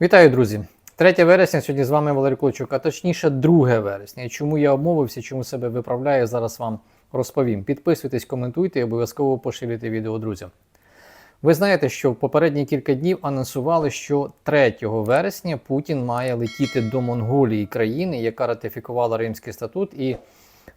Вітаю, друзі! 3 вересня сьогодні з вами Валерій Клочук, а точніше 2 вересня. Чому я обмовився, чому себе виправляю, зараз вам розповім. Підписуйтесь, коментуйте і обов'язково поширюйте відео друзям. Ви знаєте, що в попередні кілька днів анонсували, що 3 вересня Путін має летіти до Монголії країни, яка ратифікувала Римський статут, і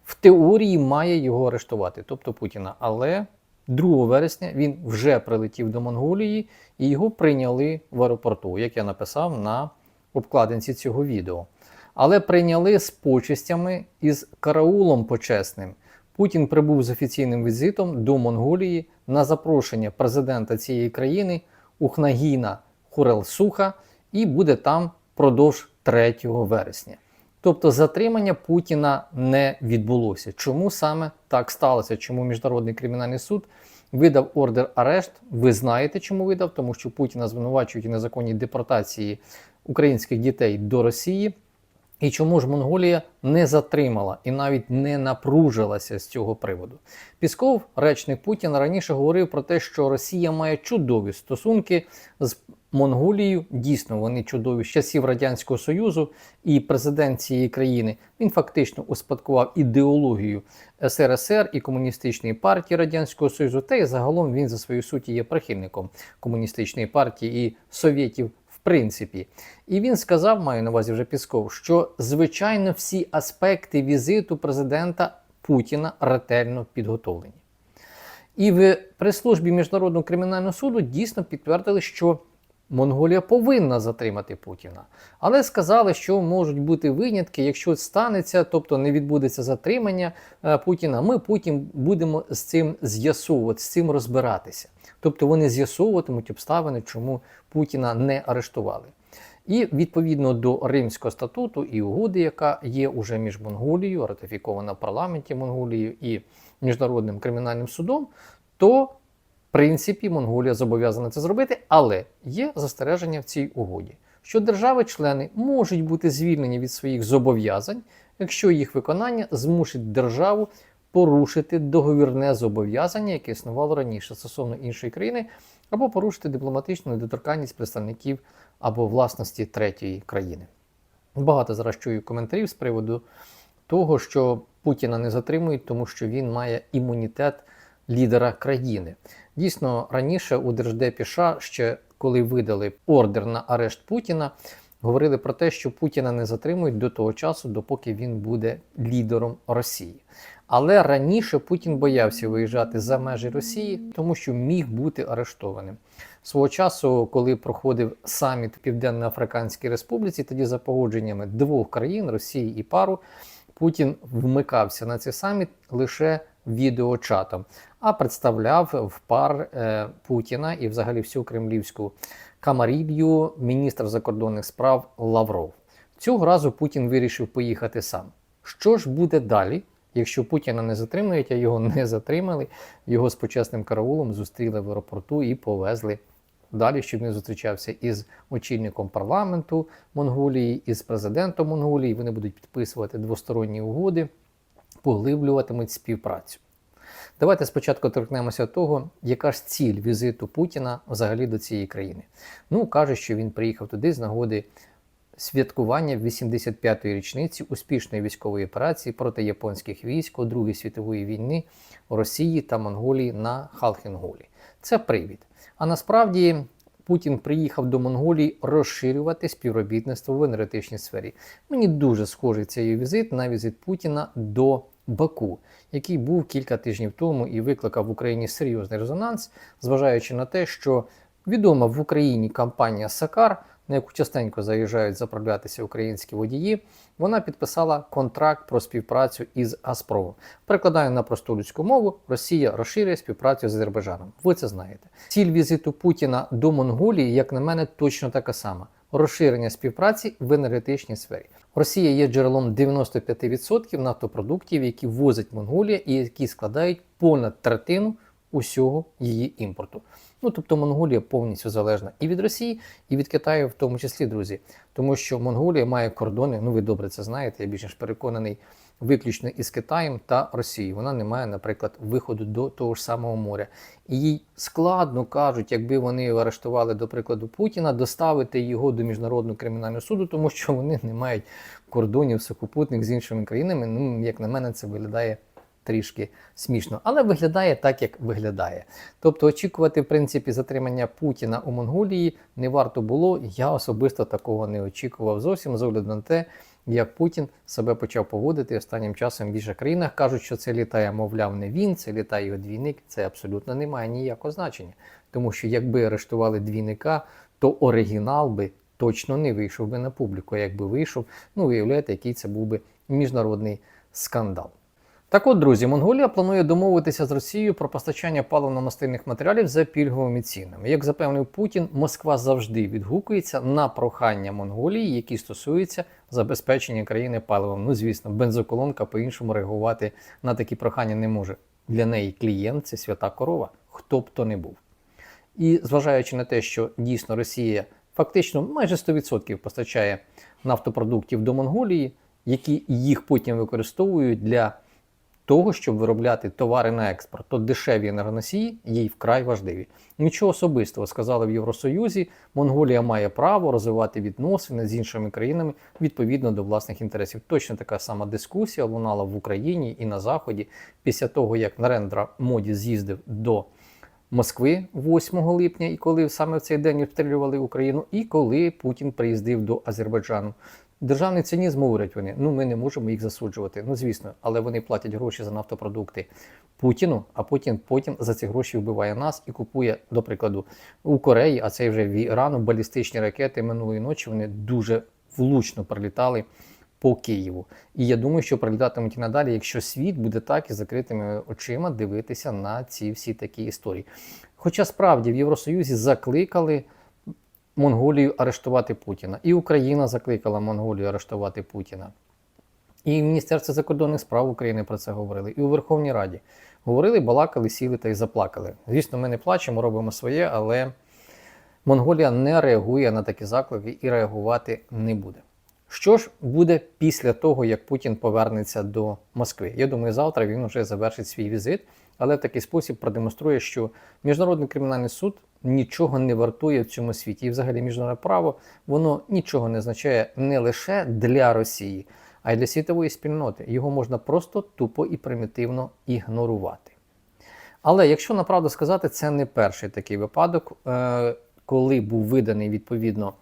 в теорії має його арештувати, тобто Путіна. Але 2 вересня він вже прилетів до Монголії і його прийняли в аеропорту, як я написав на обкладинці цього відео. Але прийняли з почестями і з караулом почесним. Путін прибув з офіційним візитом до Монголії на запрошення президента цієї країни Ухнагіна Хурелсуха і буде там впродовж 3 вересня. Тобто затримання Путіна не відбулося. Чому саме так сталося? Чому Міжнародний кримінальний суд видав ордер арешт? Ви знаєте, чому видав? Тому що Путіна звинувачують у незаконній депортації українських дітей до Росії. І чому ж Монголія не затримала і навіть не напружилася з цього приводу? Пісков, речник Путіна, раніше говорив про те, що Росія має чудові стосунки з Монголією. Дійсно, вони чудові з часів Радянського Союзу, і президент цієї країни він фактично успадкував ідеологію СРСР і комуністичної партії Радянського Союзу. Та й загалом він за своєю суті є прихильником комуністичної партії і совєтів в принципі. І він сказав, маю на увазі вже Пісков, що звичайно всі аспекти візиту президента Путіна ретельно підготовлені. І в прес-службі Міжнародного кримінального суду дійсно підтвердили, що Монголія повинна затримати Путіна. Але сказали, що можуть бути винятки, якщо станеться, тобто не відбудеться затримання е, Путіна, ми потім будемо з цим з'ясовувати, з цим розбиратися. Тобто вони з'ясовуватимуть обставини, чому Путіна не арештували. І відповідно до Римського статуту і угоди, яка є уже між Монголією, ратифікована в парламенті Монголії і Міжнародним кримінальним судом, то принципі Монголія зобов'язана це зробити, але є застереження в цій угоді, що держави-члени можуть бути звільнені від своїх зобов'язань, якщо їх виконання змусить державу порушити договірне зобов'язання, яке існувало раніше стосовно іншої країни, або порушити дипломатичну недоторканність представників або власності третьої країни. Багато зараз чую коментарів з приводу того, що Путіна не затримують, тому що він має імунітет лідера країни. Дійсно, раніше у Держдепі США, ще коли видали ордер на арешт Путіна, говорили про те, що Путіна не затримують до того часу, допоки він буде лідером Росії. Але раніше Путін боявся виїжджати за межі Росії, тому що міг бути арештованим. Свого часу, коли проходив саміт в Південно-Африканській Республіці, тоді за погодженнями двох країн Росії і Пару, Путін вмикався на цей саміт лише відеочатом, а представляв в пар е, Путіна і взагалі всю кремлівську камарілью міністр закордонних справ Лавров. Цього разу Путін вирішив поїхати сам. Що ж буде далі? Якщо Путіна не затримують, а його не затримали, його з почесним караулом зустріли в аеропорту і повезли далі, щоб він зустрічався із очільником парламенту Монголії, із президентом Монголії. Вони будуть підписувати двосторонні угоди, поглиблюватимуть співпрацю. Давайте спочатку торкнемося того, яка ж ціль візиту Путіна взагалі до цієї країни. Ну, каже, що він приїхав туди з нагоди святкування 85-ї річниці успішної військової операції проти японських військ у Другій світової війни у Росії та Монголії на Халхінголі. Це привід. А насправді Путін приїхав до Монголії розширювати співробітництво в енергетичній сфері. Мені дуже схожий цей візит на візит Путіна до Баку, який був кілька тижнів тому і викликав в Україні серйозний резонанс, зважаючи на те, що відома в Україні компанія Сакар на яку частенько заїжджають заправлятися українські водії, вона підписала контракт про співпрацю із Газпромом. Перекладаю на просту людську мову: Росія розширює співпрацю з Азербайджаном. Ви це знаєте. Ціль візиту Путіна до Монголії, як на мене, точно така сама. Розширення співпраці в енергетичній сфері. Росія є джерелом 95% нафтопродуктів, які возить Монголія і які складають понад третину усього її імпорту. Ну тобто Монголія повністю залежна і від Росії, і від Китаю, в тому числі, друзі. Тому що Монголія має кордони, ну ви добре це знаєте, я більш ніж переконаний виключно із Китаєм та Росією. Вона не має, наприклад, виходу до того ж самого моря. І їй складно кажуть, якби вони арештували, до прикладу, Путіна, доставити його до міжнародного кримінального суду, тому що вони не мають кордонів сухопутних з іншими країнами. Ну, як на мене, це виглядає трішки смішно, але виглядає так, як виглядає. Тобто очікувати, в принципі, затримання Путіна у Монголії не варто було. Я особисто такого не очікував зовсім з огляду на те, як Путін себе почав поводити останнім часом в більших країнах. Кажуть, що це літає, мовляв, не він, це літає його двійник. Це абсолютно не має ніякого значення. Тому що якби арештували двійника, то оригінал би точно не вийшов би на публіку. А якби вийшов, ну виявляєте, який це був би міжнародний скандал. Так от, друзі, Монголія планує домовитися з Росією про постачання паливно-мастильних матеріалів за пільговими цінами. Як запевнив Путін, Москва завжди відгукується на прохання Монголії, які стосуються забезпечення країни паливом. Ну, звісно, бензоколонка по-іншому реагувати на такі прохання не може. Для неї клієнт це свята корова, хто б то не був. І зважаючи на те, що дійсно Росія фактично майже 100% постачає нафтопродуктів до Монголії, які їх потім використовують для того, щоб виробляти товари на експорт, то дешеві енергоносії їй вкрай важливі. Нічого особистого сказали в Євросоюзі. Монголія має право розвивати відносини з іншими країнами відповідно до власних інтересів. Точно така сама дискусія лунала в Україні і на Заході після того, як Нарендра Моді з'їздив до. Москви 8 липня, і коли саме в цей день обстрілювали Україну, і коли Путін приїздив до Азербайджану. Державний цинізм говорять вони, ну ми не можемо їх засуджувати. Ну звісно, але вони платять гроші за нафтопродукти Путіну, а Путін потім за ці гроші вбиває нас і купує, до прикладу, у Кореї, а це вже в Ірану балістичні ракети минулої ночі. Вони дуже влучно прилітали по Києву. І я думаю, що прилітатимуть і надалі, якщо світ буде так із закритими очима дивитися на ці всі такі історії. Хоча справді в Євросоюзі закликали. Монголію арештувати Путіна. І Україна закликала Монголію арештувати Путіна. І Міністерство закордонних справ України про це говорили, і у Верховній Раді. Говорили, балакали, сіли та й заплакали. Звісно, ми не плачемо, робимо своє, але Монголія не реагує на такі заклики і реагувати не буде. Що ж буде після того, як Путін повернеться до Москви? Я думаю, завтра він вже завершить свій візит, але в такий спосіб продемонструє, що Міжнародний кримінальний суд нічого не вартує в цьому світі. І взагалі міжнародне право воно нічого не означає не лише для Росії, а й для світової спільноти. Його можна просто тупо і примітивно ігнорувати. Але якщо направду сказати, це не перший такий випадок, е, коли був виданий відповідно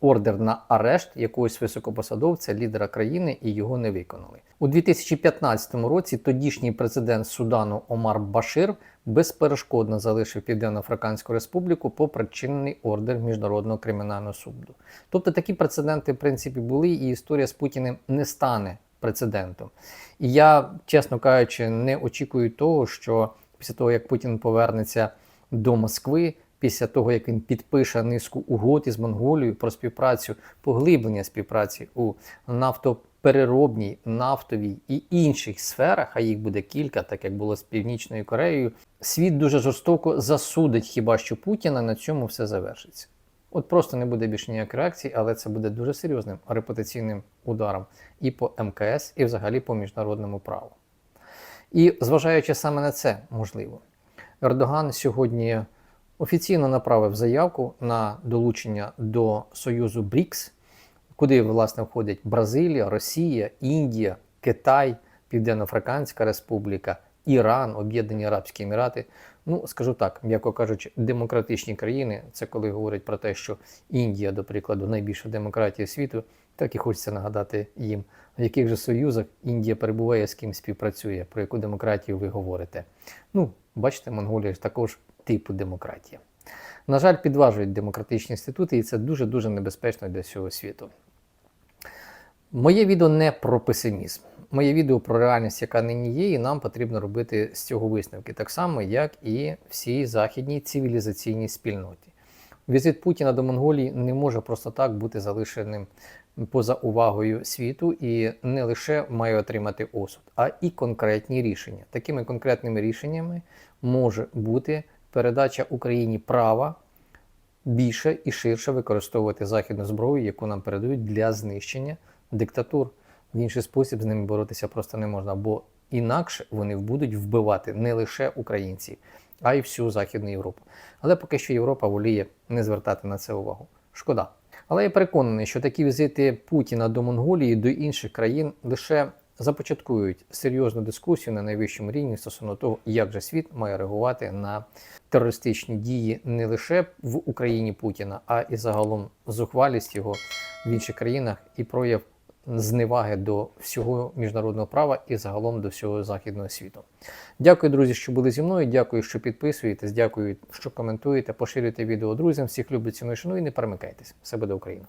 ордер на арешт якогось високопосадовця, лідера країни, і його не виконали. У 2015 році тодішній президент Судану Омар Башир безперешкодно залишив Південно-Африканську Республіку по причинений ордер Міжнародного кримінального суду. Тобто такі прецеденти, в принципі, були, і історія з Путіним не стане прецедентом. І я, чесно кажучи, не очікую того, що після того, як Путін повернеться до Москви, після того, як він підпише низку угод із Монголією про співпрацю, поглиблення співпраці у нафтопереробній, нафтовій і інших сферах, а їх буде кілька, так як було з Північною Кореєю, світ дуже жорстоко засудить хіба що Путіна, на цьому все завершиться. От просто не буде більше ніякої реакції, але це буде дуже серйозним репутаційним ударом і по МКС, і взагалі по міжнародному праву. І зважаючи саме на це, можливо, Ердоган сьогодні офіційно направив заявку на долучення до Союзу БРІКС, куди власне входять Бразилія, Росія, Індія, Китай, Південно-Африканська Республіка, Іран, Об'єднані Арабські Емірати. Ну, скажу так, м'яко кажучи, демократичні країни, це коли говорять про те, що Індія, до прикладу, найбільша демократія світу, так і хочеться нагадати їм, в яких же союзах Індія перебуває, з ким співпрацює, про яку демократію ви говорите. Ну, бачите, Монголія ж також типу демократія. На жаль, підважують демократичні інститути, і це дуже-дуже небезпечно для всього світу. Моє відео не про песимізм. Моє відео про реальність, яка нині є, і нам потрібно робити з цього висновки, так само, як і всій західній цивілізаційній спільноті. Візит Путіна до Монголії не може просто так бути залишеним поза увагою світу і не лише має отримати осуд, а і конкретні рішення. Такими конкретними рішеннями може бути передача Україні права більше і ширше використовувати західну зброю, яку нам передають для знищення диктатур. В інший спосіб з ними боротися просто не можна, бо інакше вони будуть вбивати не лише українців, а й всю Західну Європу. Але поки що Європа воліє не звертати на це увагу. Шкода. Але я переконаний, що такі візити Путіна до Монголії, до інших країн лише започаткують серйозну дискусію на найвищому рівні стосовно того, як же світ має реагувати на терористичні дії не лише в Україні Путіна, а і загалом зухвалість його в інших країнах і прояв зневаги до всього міжнародного права і загалом до всього західного світу. Дякую, друзі, що були зі мною. Дякую, що підписуєтесь. Дякую, що коментуєте, поширюєте відео друзям. Всіх люблю, ціную, шаную і не перемикайтесь. Все буде Україна!